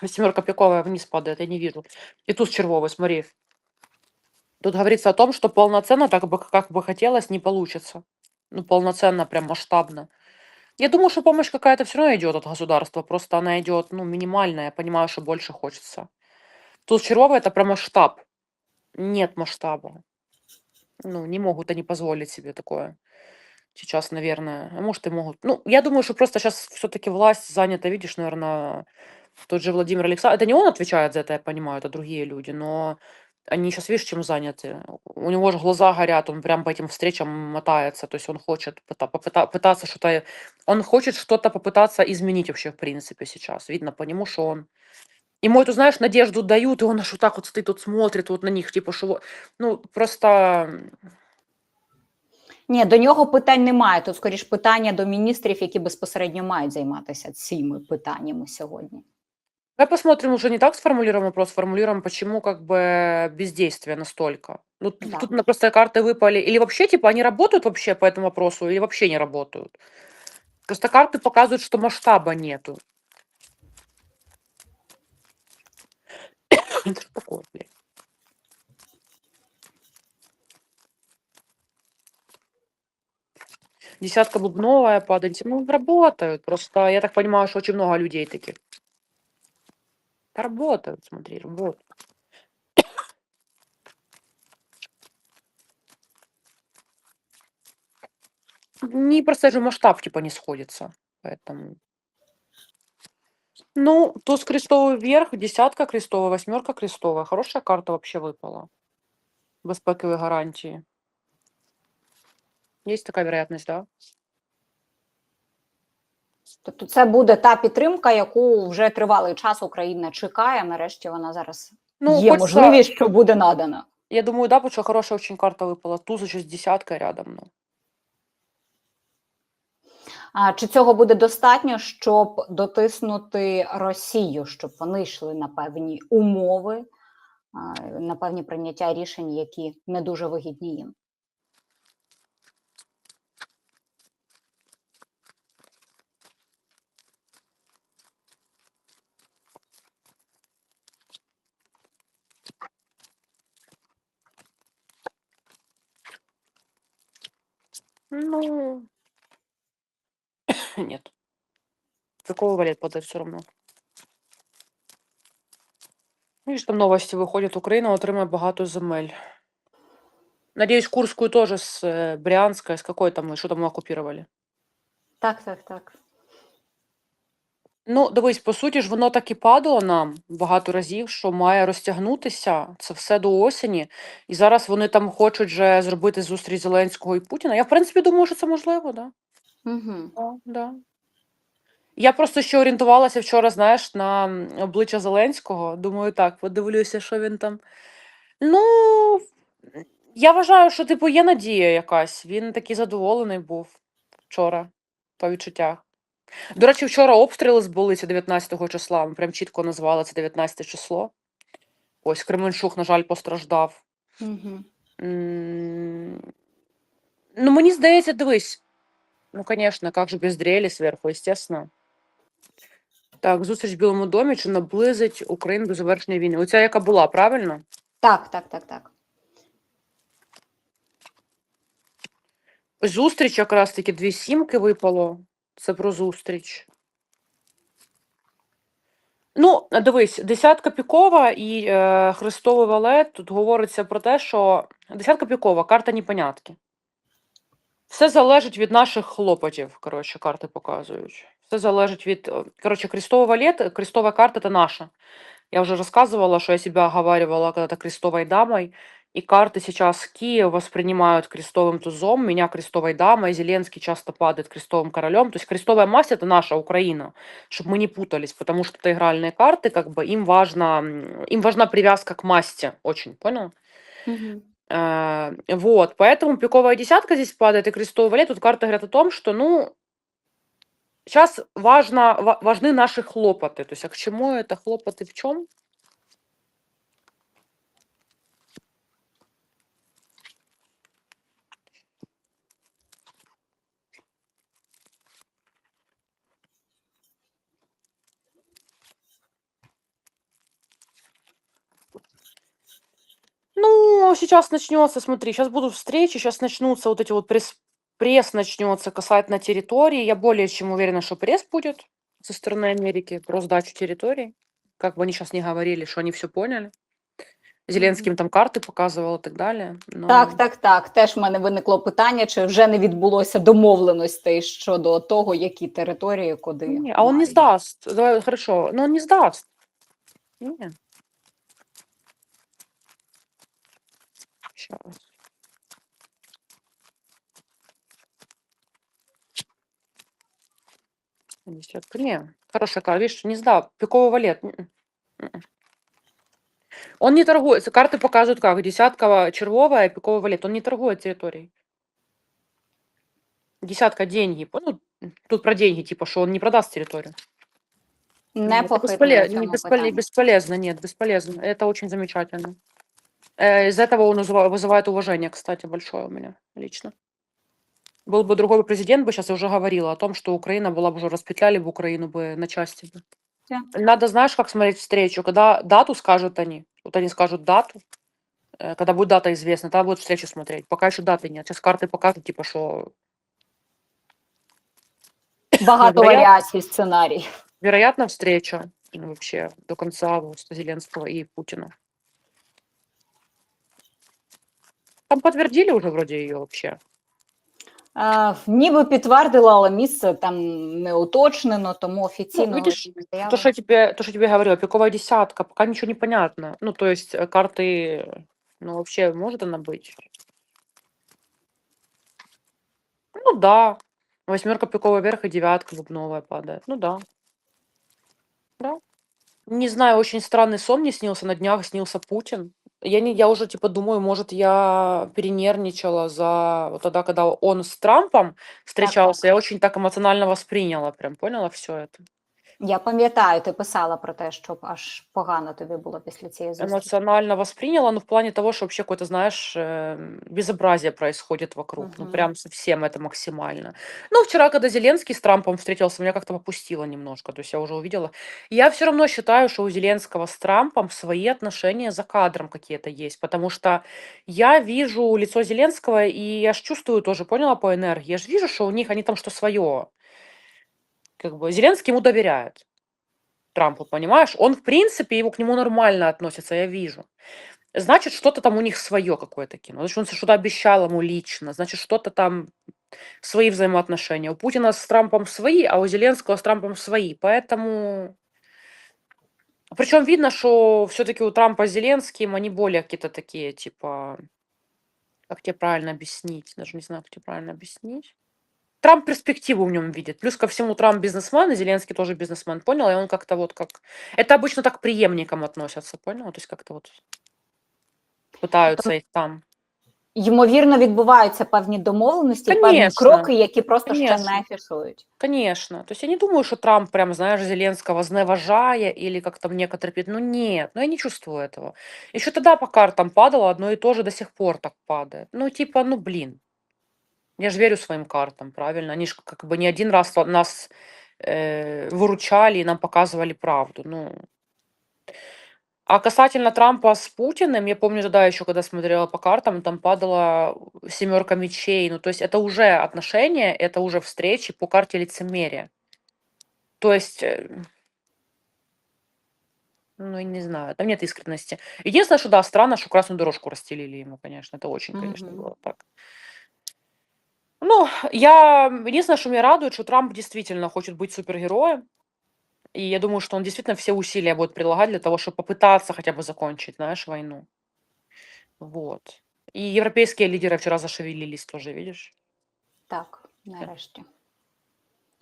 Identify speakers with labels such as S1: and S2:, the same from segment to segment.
S1: Семерка пиковая вниз падает, я не вижу. И туз червовый, смотри. Тут говорится о том, что полноценно, так бы, как бы хотелось, не получится. Ну, полноценно, прям масштабно. Я думаю, что помощь какая-то все равно идет от государства, просто она идет, ну, минимальная. Я понимаю, что больше хочется. Туз червовый это про масштаб. Нет масштаба. Ну, не могут они позволить себе такое. Сейчас, наверное. А может, и могут. Ну, я думаю, что просто сейчас все-таки власть занята, видишь, наверное, тот же Владимир Александрович. Это не он отвечает за это, я понимаю, это другие люди, но они сейчас, видишь, чем заняты. У него же глаза горят, он прям по этим встречам мотается, то есть он хочет пыта- попыта- пытаться что-то, он хочет что-то попытаться изменить вообще, в принципе, сейчас. Видно по нему, что он Ему эту, знаешь, надежду дают, и он аж вот так вот стоит, тут смотрит вот на них, типу, що, во- ну, просто м,
S2: Ні, до нього питань немає. Тут скоріш питання до міністрів, які безпосередньо мають займатися цими питаннями сьогодні.
S1: Давай посмотрим, уже не так сформулируем вопрос, сформулируем, почему как бы бездействие настолько. Ну, т-
S2: Да.
S1: тут на просто карты выпали. Или вообще, типа, они работают вообще по этому вопросу, или вообще не работают. Просто карты показывают, что масштаба нету. Это что такое, блядь? Десятка бубновая падает. Ну, работают. Просто я так понимаю, что очень много людей таких. Да Работают, смотри, работают. Не просто же масштаб типа не сходится. Поэтому. Ну, туз крестовый вверх, десятка крестовая, восьмерка крестовая. Хорошая карта вообще выпала. Безпекові гарантії. Есть такая вероятность, да?
S2: Тобто, це буде та підтримка, яку вже тривалий час Україна чекає. Нарешті вона зараз
S1: Ну,
S2: є можливість, що буде надана.
S1: Я думаю, да, потому что хорошая очень карта выпала. Туз еще с десяткой рядом. Ну.
S2: А чи цього буде достатньо, щоб дотиснути Росію, щоб вони йшли на певні умови, на певні прийняття рішень, які не дуже вигідні їм?
S1: Ну, нет. Какого валет падает все равно. Видишь, там новости выходят. Украина отримає багато земель. Надеюсь, Курскую тоже с э, Брянска, с какой там, что там мы оккупировали.
S2: Так, так, так.
S1: Ну, дивись, по суті ж, воно так і падало нам багато разів, що має розтягнутися це все до осені. І зараз вони там хочуть же зробити зустріч Зеленського і Путіна. Я, в принципі, думаю, що це можливо, да.
S2: Угу.
S1: Да, да. Я просто ще орієнтувалася вчора, знаєш, на обличчя Зеленського. Думаю, так, подивлюся, що він там. Ну, я вважаю, що, типу, є надія якась. Він такий задоволений був вчора, по відчуттях. До речі, вчора обстріли збулися 19 числа. Ми прям чітко назвали це 19 число. Ось Кременчук, на жаль, постраждав.
S2: Угу.
S1: Ну, мені здається, дивись. Ну, конечно, как же без дрелі зверху, естественно. Так, зустріч в Білому домі чи наблизить Україну до завершення війни. Оця, яка була, правильно?
S2: Так, так, так, так.
S1: Зустріч якраз таки дві сімки випало. Це про зустріч. Ну, а дивись, десятка пікова і е, Христовий валет. Тут говориться про те, що десятка пікова, карта непонятки. Все залежить від наших хлопотів, коротше, карти показують. Все залежить від. е, Коротше, крестовый валет, крестовая карта это наша. Я уже рассказывала, что я себя оговаривала когда-то крестовой дамой, и карты сейчас Киев воспринимают крестовым тузом, меня крестовой дамой, Зеленский часто падает крестовым королем. То есть крестовая масть это наша Украина, чтобы мы не путались, потому что это игральные карты, как бы им важно, м, им важна привязка к масти, очень, понял?
S2: Угу.
S1: Э, вот, поэтому пиковая десятка здесь падает, и крестовый валет. Тут карты говорят о том, что, ну, сейчас важно, ва- важны наши хлопоты. То есть, а к чему это хлопоты в чем? Но сейчас начнется, смотри, сейчас будут встречи, сейчас начнутся вот эти вот пресс, пресс начнется касательно территории. Я более чем уверена, что пресс будет со стороны Америки про сдачу территорий. Как бы они сейчас не говорили, что они все поняли. Зеленський їм там карти показував і так далі. Но...
S2: Так, так, так. Теж в мене виникло питання, чи вже не відбулося домовленостей щодо того, які території куди.
S1: Не, а он не
S2: мають.
S1: сдаст. Давай, хорошо, но он не сдаст. Не. Сейчас. Десятка. Не, хорошая карта. Видишь, не сдал. Пиковый валет. Он не торгует. Карты показывают как. Десятка червовая, пиковый валет. Он не торгует территорией. Десятка деньги. Ну, тут про деньги, типа, что он не продаст территорию.
S2: Не
S1: это
S2: похитне
S1: бесполе-
S2: в
S1: не
S2: цьому
S1: бесполе-
S2: питанні.
S1: бесполезно, нет, бесполезно. Это очень замечательно. Э, Из этого он узва- вызывает уважение, кстати, большое у меня лично. Был бы другой президент, бы сейчас я уже говорила о том, что Украина была бы уже распетляли бы Украину бы на части. Бы.
S2: Да.
S1: Надо, знаешь, как смотреть встречу, когда дату скажут они, вот они скажут дату, э, когда будет дата известна, тогда будет встречу смотреть. Пока еще даты нет. Сейчас карты покажут, типа, что
S2: Багато
S1: Вероятно.
S2: варіацій сценаріїв.
S1: вероятно встреча ну, вообще до конца августа Зеленского и Путина. Там подтвердили уже вроде ее вообще.
S2: Е, ніби підтвердила, але місце там не уточнено, тому офіційно.
S1: Ну, видишь, То, что я тебе, то, что я тебе говорила, пиковая десятка, пока ничего не понятно. Ну, то есть э, карты, ну, вообще может она быть? Ну, да. Восьмерка пиковая вверх и девятка бубновая падает. Ну, да. Да. Не знаю, очень странный сон мне снился. На днях снился Путин. Я, не, я уже, типа, думаю, может, я перенервничала за... Вот тогда, когда он с Трампом встречался, я очень так эмоционально восприняла. Прям поняла все это.
S2: Я пам'ятаю, ти писала про те, що аж погано тобі було після цієї зустрічі.
S1: эмоционально восприняла, но в плане того, что вообще какое-то, знаешь, э, безобразие происходит вокруг. Ну,
S2: Мгм.
S1: прям совсем это максимально. Ну, вчера, когда Зеленский с Трампом встретился, меня как-то попустило немножко. То есть я уже увидела. Я все равно считаю, что у Зеленского с Трампом свои отношения за кадром какие-то есть. Потому что я вижу лицо Зеленского, и я ж чувствую тоже, поняла, по энергии. Я же вижу, что у них, они там что свое. Как бы Зеленский ему доверяет. Трампу, понимаешь? Он, в принципе, его к нему нормально относится, я вижу. Значит, что-то там у них свое какое-то кино. Значит, он что-то обещал ему лично. Значит, что-то там свои взаимоотношения. У Путина с Трампом свои, а у Зеленского с Трампом свои. Поэтому... Причем видно, что все-таки у Трампа с Зеленским они более какие-то такие, типа... Как тебе правильно объяснить? Даже не знаю, как тебе правильно объяснить. Трамп перспективу в нем видит. Плюс ко всему, Трамп бизнесмен, и Зеленский тоже бизнесмен, понял? И он как-то вот как... Это обычно так к преемникам относятся, понял? То есть как-то вот пытаются их там.
S2: Ймовірно, відбуваються певні домовленості, певні
S1: Конечно.
S2: кроки, які просто ще
S1: Конечно.
S2: не фіксують.
S1: Конечно. То есть я не думаю, что Трамп прям, знаешь, Зеленского зневажая или как там некоторые... пи- Ну нет, ну я не чувствую этого. Еще тогда по картам падало, одно и то же до сих пор так падает. Ну типа, ну блин. Я же верю своим картам, правильно? Они же как бы не один раз нас э, выручали и нам показывали правду. Ну. А касательно Трампа с Путиным, я помню тогда еще, когда смотрела по картам, там падала семерка мечей. Ну, то есть это уже отношения, это уже встречи по карте лицемерия. То есть, э, ну, я не знаю, там нет искренности. Единственное, что да, странно, что красную дорожку расстелили ему, конечно. Это очень, конечно,
S2: Мгм.
S1: было так. Ну, я... Единственное, что меня радует, что Трамп действительно хочет быть супергероем. И я думаю, что он действительно все усилия будет прилагать для того, чтобы попытаться хотя бы закончить, знаешь, войну. Вот. И европейские лидеры вчера зашевелились тоже, видишь?
S2: Так, нарешті.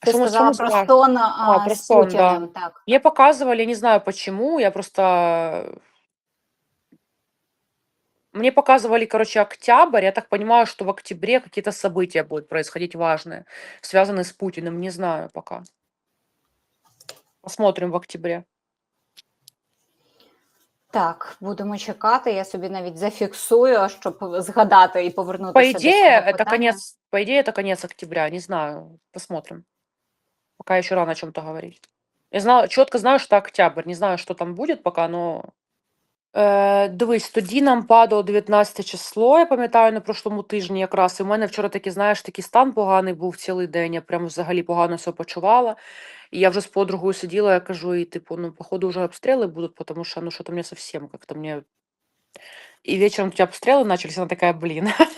S1: А
S2: Ти
S1: что мы-
S2: сказала
S1: что мы
S2: про
S1: скажем?
S2: сон а,
S1: про
S2: з
S1: сон,
S2: Путіним. Так.
S1: Мне показывали, я не знаю почему, я просто... Мне показывали, короче, октябрь. Я так понимаю, что в октябре какие-то события будут происходить важные, связанные с Путиным. Не знаю пока. Посмотрим в октябре.
S2: Так, будемо чекати. Я собі навіть зафіксую, щоб згадати і
S1: По
S2: повернутися до
S1: идее,
S2: цього
S1: это
S2: питання.
S1: конец, по идее, это конец октября. Не знаю. Посмотрим. Пока еще рано о чем-то говорить. Я знаю, четко знаю, что октябрь. Не знаю, что там будет пока, но Е, дивись, тоді нам падало 19 число, я пам'ятаю, на прошлому тижні якраз. І в мене вчора такий, знаєш, такий стан поганий був цілий день. Я прям взагалі погано себе почувала. І я вже з подругою сиділа, я кажу, і типу, ну, походу, вже обстріли будуть, потому що, ну, що-то мне совсем как-то мне... И вечером у тебя обстрелы начались, она такая.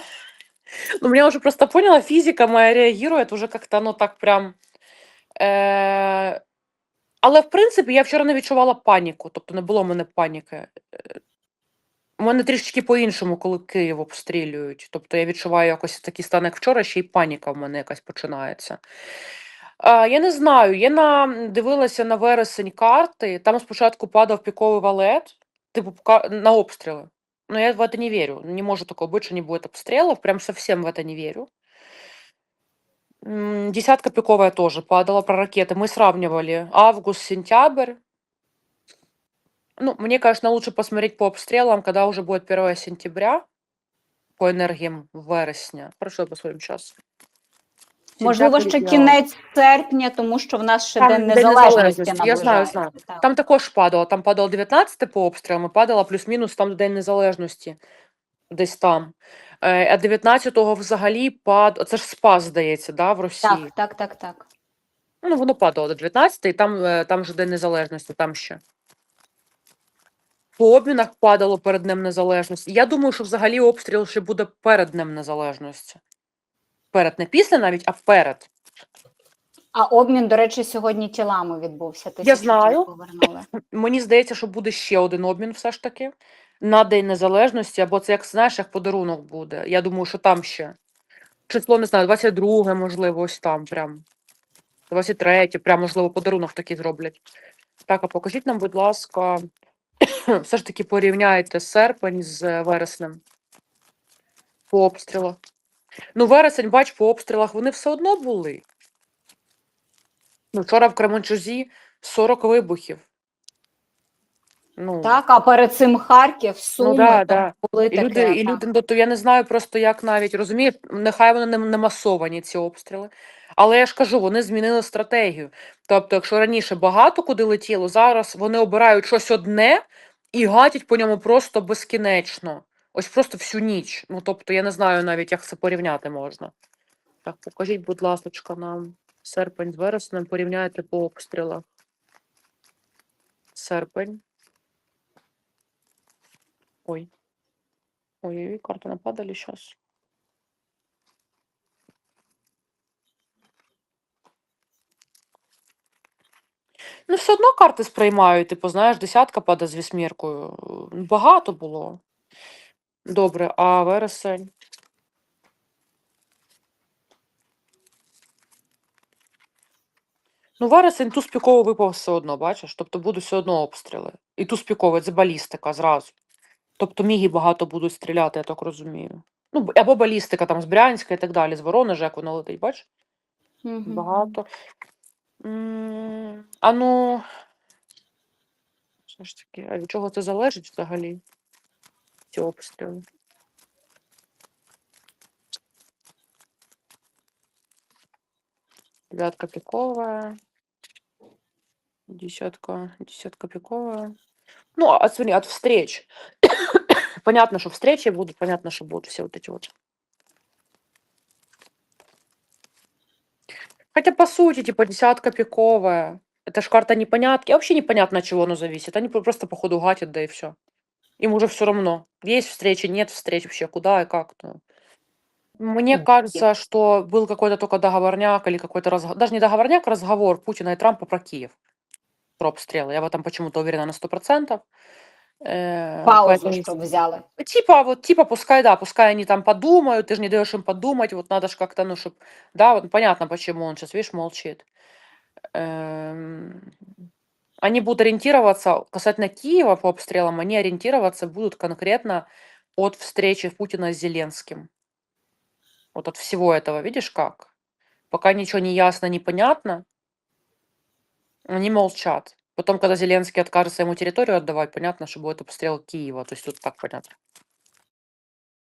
S1: Ну, меня уже просто поняла, физика моя реагирует уже как-то, ну, так прям... Е... Але, в принципі, я вчора не відчувала паніку, тобто не було в мене паніки. Е, У мене трішечки по-іншому, коли Київ обстрілюють. Тобто я відчуваю якось такий стан, як вчора, ще й паніка в мене якась починається. Е, я не знаю, я на, дивилася на вересень карти, там спочатку падав піковий валет, типу пока- на обстріли. Но я в это не верю. Не может такого быть, что не будет обстрелов. Прям совсем в это не верю. М, Десятка пиковая тоже падала про ракеты. Мы сравнивали август, сентябрь. Ну, мне, конечно, лучше посмотреть по обстрелам, когда уже будет 1 сентября, по энергиям вересня. Хорошо, посмотрим сейчас.
S2: Можливо, ще кінець серпня, тому що в нас ще
S1: Там
S2: День
S1: День
S2: Незалежності
S1: Незалежності, я знаю, знаю.
S2: наближається. Так.
S1: Там також падало. Там падало 19 по обстрілам, і падало плюс-мінус там День Незалежності. Десь там. Е, А 19-го взагалі пад... Це ж спас, здається, да, в Росії.
S2: так, так, так, так.
S1: Ну, воно падало до 19 і там, е, там же День Незалежності, там ще. По обмінах падало перед Днем Незалежності. Я думаю, що взагалі обстріл ще буде перед Днем Незалежності. Перед, не після навіть, а перед.
S2: А обмін, до речі, сьогодні тілами відбувся. Тисячу тіл
S1: знаю.
S2: Повернули.
S1: Мені здається, що буде ще один обмін все ж таки на День Незалежності, або це, як знаєш, як подарунок буде. Я думаю, що там ще. Число, не знаю, 22, можливо, ось там прям. 23, прям, можливо, подарунок такий зроблять. Так, а покажіть нам, будь ласка, все ж таки порівняйте серпень з вереснем по обстрілах. Ну, вересень, бач, по обстрілах вони все одно були. Ну, вчора в Кременчузі 40 вибухів. Ну,
S2: Так, а перед цим Харків, Суми,
S1: ну да,
S2: там
S1: да.
S2: були
S1: І
S2: таке.
S1: люди, і люди, ну, то я не знаю просто, як навіть розумієш, нехай вони не, не масовані, ці обстріли. Але я ж кажу, вони змінили стратегію. Тобто, якщо раніше багато куди летіло, зараз вони обирають щось одне і гатять по ньому просто безкінечно. Ось просто всю ніч. Ну, тобто, я не знаю навіть, як це порівняти можна. Так, покажіть, будь ласка, нам серпень з вереснем, порівняйте по обстрілах. Серпень. Ой. Ой-ой, карты нападали сейчас. Ну, все одно карти сприймають, типу, знаєш, десятка падає з вісьміркою. Багато було. Добре, а вересень? Ну, вересень туз піково випав все одно, бачиш? Тобто будуть все одно обстріли. І туз піковий, це балістика зразу. Тобто міги багато будуть стріляти, я так розумію. Ну, або балістика там з Брянська і так далі, з Воронежа, як воно летить, бачиш?
S2: Мгм.
S1: Багато. М, А ну. Все ж таки, а від чого це залежить взагалі? Ці обстріли? Девятка пиковая. Десятка, десятка пиковая. Ну, от, смотри, от встреч. понятно, что встречи будут, понятно, что будут все вот эти вот. Хотя, по сути, типа, десятка пиковая. Это ж карта непонятки. Вообще непонятно, от чего оно зависит. Они про- просто, походу, гатят, да и все. Им уже все равно. Есть встречи, нет встреч вообще, куда и как. Ну. Мне
S2: Мгм.
S1: кажется, что был какой-то только договорняк или какой-то разговор. Даже не договорняк, а разговор Путина и Трампа про Киев. Про обстрелы. Я в этом почему-то уверена на 100%. Э,
S2: Паузу,
S1: поэтому-
S2: щоб взяли.
S1: Типа, вот, типа, пускай, да, пускай они там подумают, ты же не даешь им подумать, вот надо же как-то, ну, чтобы, да, вот понятно, почему он сейчас, видишь, молчит. Эм, Они будут ориентироваться, касательно Киева по обстрелам, они ориентироваться будут конкретно от встречи Путина с Зеленским. Вот от всего этого, видишь как? Пока ничего не ясно, непонятно, они молчат. Потом, когда Зеленский откажется ему территорию отдавать, понятно, что будет обстрел Киева. То есть тут так понятно.